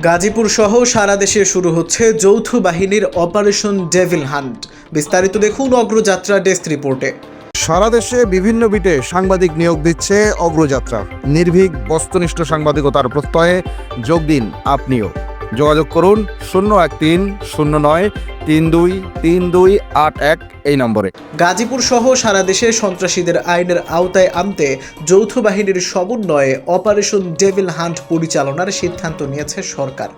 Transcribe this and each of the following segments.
গাজীপুর সহ সারা দেশে শুরু হচ্ছে যৌথ বাহিনীর অপারেশন ডেভিল হান্ট। বিস্তারিত দেখুন অগ্রযাত্রা ডেস্ক রিপোর্টে। সারা দেশে বিভিন্ন বিটে সাংবাদিক নিয়োগ দিচ্ছে অগ্রযাত্রা। নির্ভীক, বস্তুনিষ্ঠ সাংবাদিকতার প্রত্যয়ে যোগ দিন আপনিও। যোগাযোগ করুন শূন্য এক তিন শূন্য নয় তিন দুই তিন দুই, আট এক এই নম্বরে। গাজীপুর সহ সারা দেশে সন্ত্রাসীদের আইনের আওতায় আনতে যৌথ বাহিনীর সমন্বয়ে অপারেশন ডেভিল হান্ট পরিচালনার সিদ্ধান্ত নিয়েছে সরকার।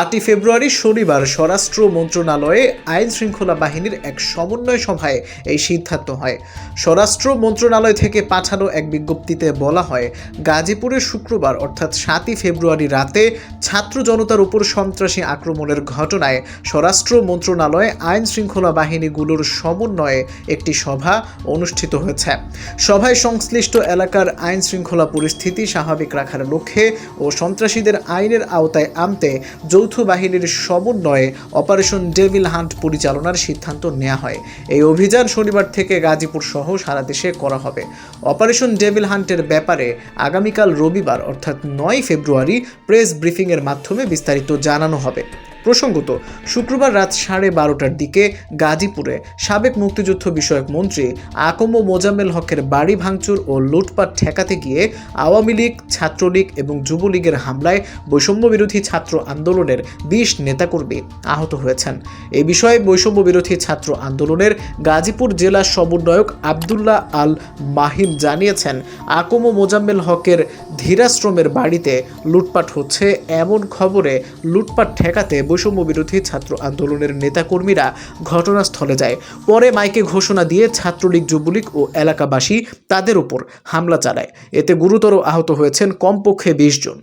আটই ফেব্রুয়ারি শনিবার স্বরাষ্ট্র মন্ত্রণালয়ে আইন শৃঙ্খলা বাহিনীর এক সমন্বয় সভায় এই সিদ্ধান্ত হয়। স্বরাষ্ট্র মন্ত্রণালয় থেকে পাঠানো এক বিজ্ঞপ্তিতে বলা হয়, গাজীপুরে শুক্রবার অর্থাৎ সাতই ফেব্রুয়ারি রাতে ছাত্র জনতার উপর সন্ত্রাসী আক্রমণের ঘটনায় স্বরাষ্ট্র মন্ত্রণালয়ে আইন শৃঙ্খলা বাহিনীগুলোর সমন্বয়ে একটি সভা অনুষ্ঠিত হয়েছে। সভায় সংশ্লিষ্ট এলাকার আইন শৃঙ্খলা পরিস্থিতি স্বাভাবিক রাখার লক্ষ্যে ও সন্ত্রাসীদের আইনের আওতায় আনতে যৌথ বাহিনীর সমন্বয়ে অপারেশন ডেভিল হান্ট পরিচালনার সিদ্ধান্ত নেওয়া হয়। এই অভিযান শনিবার থেকে গাজীপুর সহ সারা দেশে করা হবে। অপারেশন ডেভিল হান্টের ব্যাপারে আগামীকাল রবিবার, অর্থাৎ নয় ফেব্রুয়ারি, প্রেস ব্রিফিংয়ের মাধ্যমে বিস্তারিত জানানো হবে। প্রসঙ্গত, শুক্রবার রাত সাড়ে বারোটার দিকে গাজীপুরে সাবেক মুক্তিযুদ্ধ বিষয়ক মন্ত্রী আকম মোজাম্মেল হকের বাড়ি ভাঙচুর ও লুটপাট ঠেকাতে গিয়ে আওয়ামী লীগ, ছাত্রলীগ এবং যুবলীগের হামলায় বৈষম্য বিরোধী ছাত্র আন্দোলনের বিশ নেতাকর্মী আহত হয়েছেন। এ বিষয়ে বৈষম্য বিরোধী ছাত্র আন্দোলনের গাজীপুর জেলা সমন্বয়ক আবদুল্লাহ আল মাহিম জানিয়েছেন, আকম মোজাম্মেল হকের ধীরাশ্রমের বাড়িতে লুটপাট হচ্ছে। এমন খবরে লুটপাট ঠেকাতে বৈষম্য বিরোধী ছাত্র আন্দোলনের নেতাকর্মীরা ঘটনাস্থলে যায়। পরে মাইকে ঘোষণা দিয়ে ছাত্রলীগ, যুবলীগ ও এলাকাবাসী তাদের উপর হামলা চালায়। এতে গুরুতর আহত হয়েছেন কমপক্ষে বিশ জন।